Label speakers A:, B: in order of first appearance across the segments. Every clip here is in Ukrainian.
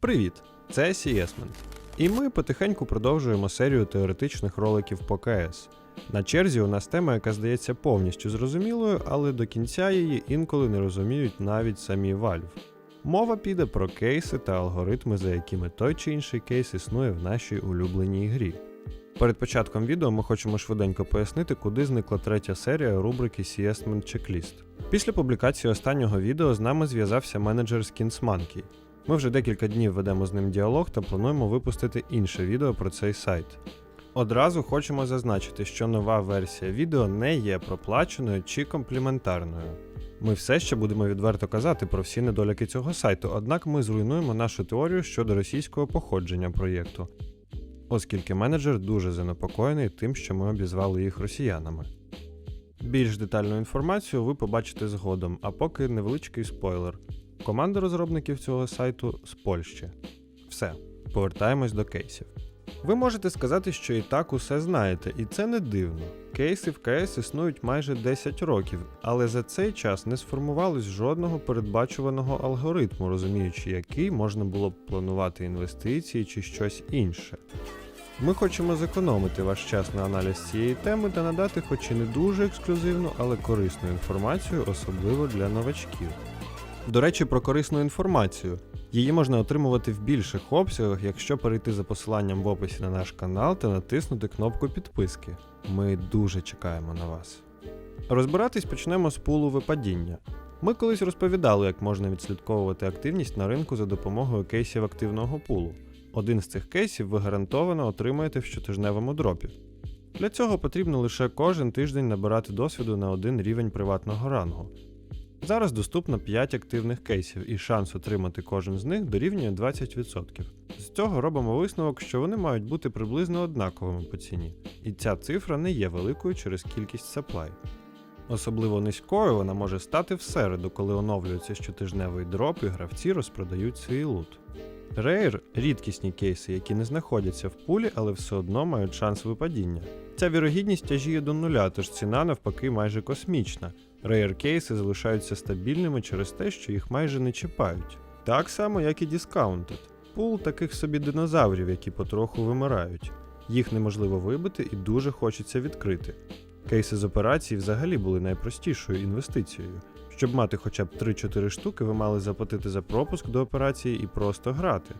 A: Привіт! Це Сієсмент. І ми потихеньку продовжуємо серію теоретичних роликів по КС. На черзі у нас тема, яка здається повністю зрозумілою, але до кінця її інколи не розуміють навіть самі Valve. Мова піде про кейси та алгоритми, за якими той чи інший кейс існує в нашій улюбленій грі. Перед початком відео ми хочемо швиденько пояснити, куди зникла третя серія рубрики Siestment Checklist. Після публікації останнього відео з нами зв'язався менеджер Skins Monkey. Ми вже декілька днів ведемо з ним діалог та плануємо випустити інше відео про цей сайт. Одразу хочемо зазначити, що нова версія відео не є проплаченою чи компліментарною. Ми все ще будемо відверто казати про всі недоліки цього сайту, однак ми зруйнуємо нашу теорію щодо російського походження проєкту, оскільки менеджер дуже занепокоєний тим, що ми обізвали їх росіянами. Більш детальну інформацію ви побачите згодом, а поки невеличкий спойлер. Команда розробників цього сайту з Польщі. Все, повертаємось до кейсів. Ви можете сказати, що і так усе знаєте, і це не дивно. Кейси в КС існують майже 10 років, але за цей час не сформувалось жодного передбачуваного алгоритму, розуміючи, який можна було б планувати інвестиції чи щось інше. Ми хочемо зекономити ваш час на аналіз цієї теми та надати хоч і не дуже ексклюзивну, але корисну інформацію, особливо для новачків. До речі, про корисну інформацію. Її можна отримувати в більших обсягах, якщо перейти за посиланням в описі на наш канал та натиснути кнопку підписки. Ми дуже чекаємо на вас. Розбиратись почнемо з пулу випадіння. Ми колись розповідали, як можна відслідковувати активність на ринку за допомогою кейсів активного пулу. Один з цих кейсів ви гарантовано отримаєте в щотижневому дропі. Для цього потрібно лише кожен тиждень набирати досвіду на один рівень приватного рангу. Зараз доступно 5 активних кейсів, і шанс отримати кожен з них дорівнює 20%. З цього робимо висновок, що вони мають бути приблизно однаковими по ціні, і ця цифра не є великою через кількість саплай. Особливо низькою вона може стати в середу, коли оновлюється щотижневий дроп і гравці розпродають свій лут. Рейр рідкісні кейси, які не знаходяться в пулі, але все одно мають шанс випадіння. Ця вірогідність тяжіє до нуля, тож ціна навпаки майже космічна. Рейр кейси залишаються стабільними через те, що їх майже не чіпають. Так само, як і Discounted. Пул таких собі динозаврів, які потроху вимирають. Їх неможливо вибити і дуже хочеться відкрити. Кейси з операцій взагалі були найпростішою інвестицією. Щоб мати хоча б 3-4 штуки, ви мали заплатити за пропуск до операції і просто грати.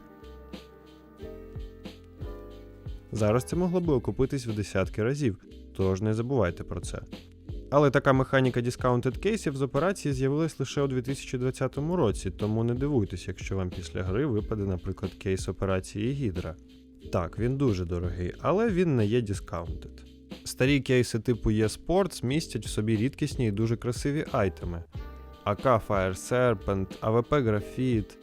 A: Зараз це могло би окупитись в десятки разів, тож не забувайте про це. Але така механіка дискаунтед кейсів з операції з'явилась лише у 2020 році, тому не дивуйтесь, якщо вам після гри випаде, наприклад, кейс операції Гідра. Так, він дуже дорогий, але він не є дискаунтед. Старі кейси типу eSports містять в собі рідкісні і дуже красиві айтеми. АК Fire Serpent, АВП Graphite.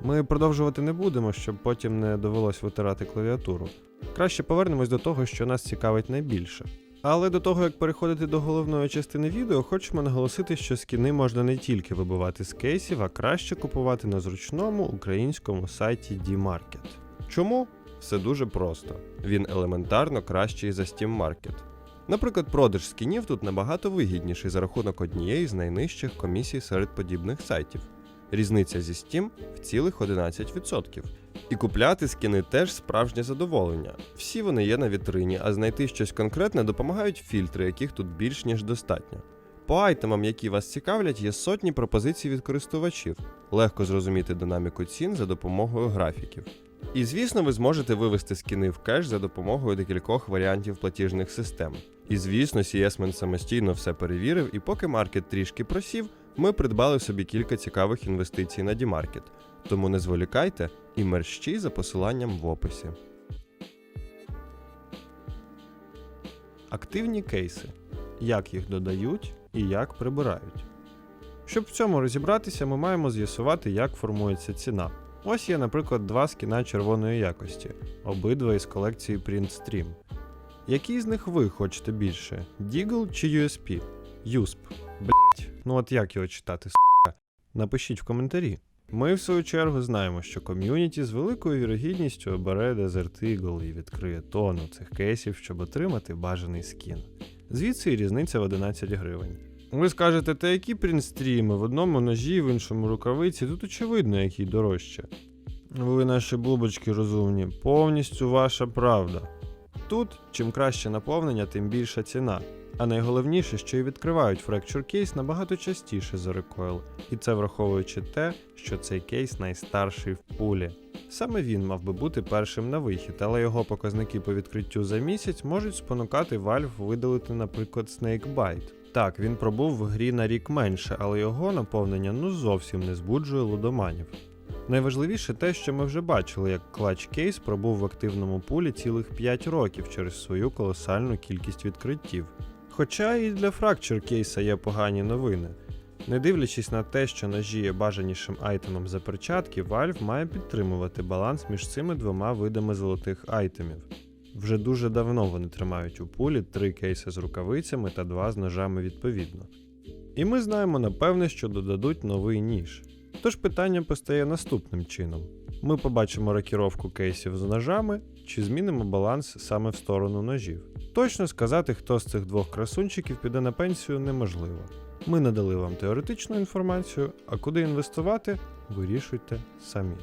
A: Ми продовжувати не будемо, щоб потім не довелось витирати клавіатуру. Краще повернемось до того, що нас цікавить найбільше. Але до того, як переходити до головної частини відео, хочемо наголосити, що скіни можна не тільки вибивати з кейсів, а краще купувати на зручному українському сайті D-Market. Чому? Все дуже просто. Він елементарно кращий за Steam Market. Наприклад, продаж скінів тут набагато вигідніший за рахунок однієї з найнижчих комісій серед подібних сайтів. Різниця зі Steam в цілих 11%. І купляти скіни теж справжнє задоволення. Всі вони є на вітрині, а знайти щось конкретне допомагають фільтри, яких тут більш ніж достатньо. По айтемам, які вас цікавлять, є сотні пропозицій від користувачів. Легко зрозуміти динаміку цін за допомогою графіків. І звісно, ви зможете вивести скіни в кеш за допомогою декількох варіантів платіжних систем. І звісно, CSMan самостійно все перевірив, і поки маркет трішки просів, ми придбали собі кілька цікавих інвестицій на D-Market. Тому не зволікайте і мерщі за посиланням в описі. Активні кейси. Як їх додають і як прибирають. Щоб в цьому розібратися, ми маємо з'ясувати, як формується ціна. Ось є, наприклад, два скіна червоної якості, обидва із колекції PrintStream. Який з них ви хочете більше? Deagle чи USP? USP. Ну от як його читати, с**ка? Напишіть в коментарі. Ми, в свою чергу, знаємо, що ком'юніті з великою вірогідністю обере Desert Eagle і відкриє тону цих кейсів, щоб отримати бажаний скін. Звідси і різниця в 11 гривень. Ви скажете, та які принстріми? В одному ножі, в іншому рукавиці, тут очевидно, який дорожче. Ви наші бубочки розумні, повністю ваша правда. Тут, чим краще наповнення, тим більша ціна. А найголовніше, що і відкривають Fracture кейс набагато частіше за Recoil, і це враховуючи те, що цей кейс найстарший в пулі. Саме він мав би бути першим на вихід, але його показники по відкриттю за місяць можуть спонукати Valve видалити, наприклад, Snakebite. Так, він пробув в грі на рік менше, але його наповнення ну зовсім не збуджує лудоманів. Найважливіше те, що ми вже бачили, як клач кейс пробув в активному пулі цілих 5 років через свою колосальну кількість відкриттів. Хоча і для Fracture кейса є погані новини. Не дивлячись на те, що ножі є бажанішим айтемом за перчатки, Valve має підтримувати баланс між цими двома видами золотих айтемів. Вже дуже давно вони тримають у пулі три кейси з рукавицями та два з ножами відповідно. І ми знаємо напевне, що додадуть новий ніж. Тож питання постає наступним чином: ми побачимо рокіровку кейсів з ножами чи змінимо баланс саме в сторону ножів. Точно сказати, хто з цих двох красунчиків піде на пенсію, неможливо. Ми надали вам теоретичну інформацію, а куди інвестувати, вирішуйте самі.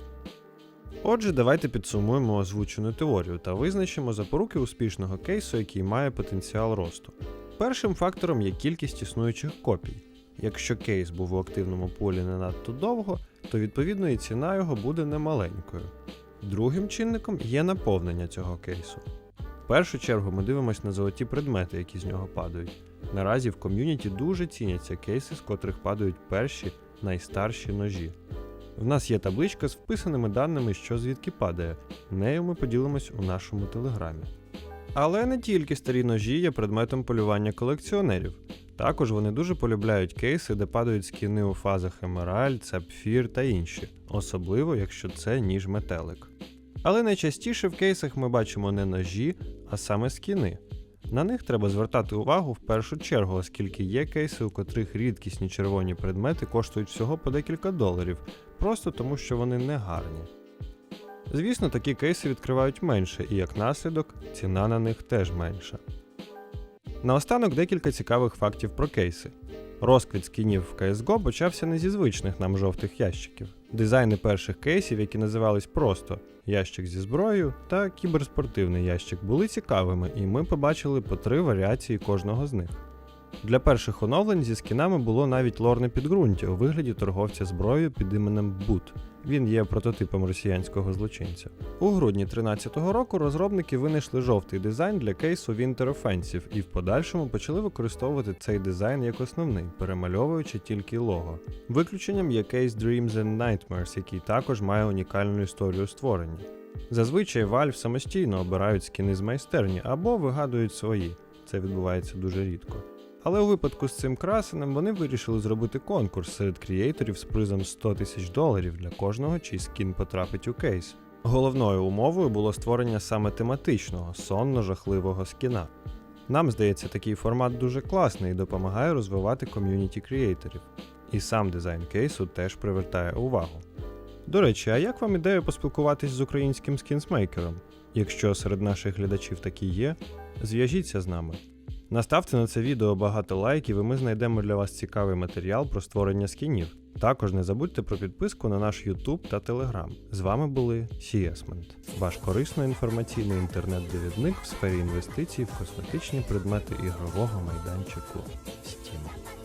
A: Отже, давайте підсумуємо озвучену теорію та визначимо запоруки успішного кейсу, який має потенціал росту. Першим фактором є кількість існуючих копій. Якщо кейс був у активному полі не надто довго, то відповідно і ціна його буде немаленькою. Другим чинником є наповнення цього кейсу. В першу чергу ми дивимося на золоті предмети, які з нього падають. Наразі в ком'юніті дуже ціняться кейси, з котрих падають перші найстарші ножі. В нас є табличка з вписаними даними, що звідки падає. Нею ми поділимось у нашому телеграмі. Але не тільки старі ножі є предметом полювання колекціонерів. Також вони дуже полюбляють кейси, де падають скіни у фазах Емеральд, Сапфір та інші, особливо якщо це ніж метелик. Але найчастіше в кейсах ми бачимо не ножі, а саме скіни. На них треба звертати увагу в першу чергу, оскільки є кейси, у котрих рідкісні червоні предмети коштують всього по декілька доларів, просто тому що вони не гарні. Звісно, такі кейси відкривають менше, і як наслідок, ціна на них теж менша. Наостанок декілька цікавих фактів про кейси. Розквіт скінів в CSGO почався не зі звичних нам жовтих ящиків. Дизайни перших кейсів, які називались просто ящик зі зброєю та кіберспортивний ящик, були цікавими, і ми побачили по три варіації кожного з них. Для перших оновлень зі скінами було навіть лорне підґрунтя у вигляді торговця зброєю під іменем Бут. Він є прототипом росіянського злочинця. У грудні 2013 року розробники винайшли жовтий дизайн для кейсу Winter Offensive і в подальшому почали використовувати цей дизайн як основний, перемальовуючи тільки лого. Виключенням є кейс Dreams and Nightmares, який також має унікальну історію створення. Зазвичай Valve самостійно обирають скіни з майстерні або вигадують свої. Це відбувається дуже рідко. Але у випадку з цим красенем вони вирішили зробити конкурс серед крієйторів з призом 100 тисяч доларів для кожного, чий скін потрапить у кейс. Головною умовою було створення саме тематичного, сонно-жахливого скіна. Нам здається, такий формат дуже класний і допомагає розвивати ком'юніті крієйторів. І сам дизайн кейсу теж привертає увагу. До речі, а як вам ідея поспілкуватись з українським скінсмейкером? Якщо серед наших глядачів такі є, зв'яжіться з нами. Наставте на це відео багато лайків, і ми знайдемо для вас цікавий матеріал про створення скінів. Також не забудьте про підписку на наш YouTube та Telegram. З вами були Сієсмент, ваш корисно інформаційний інтернет-довідник в сфері інвестицій в косметичні предмети ігрового майданчику Steam.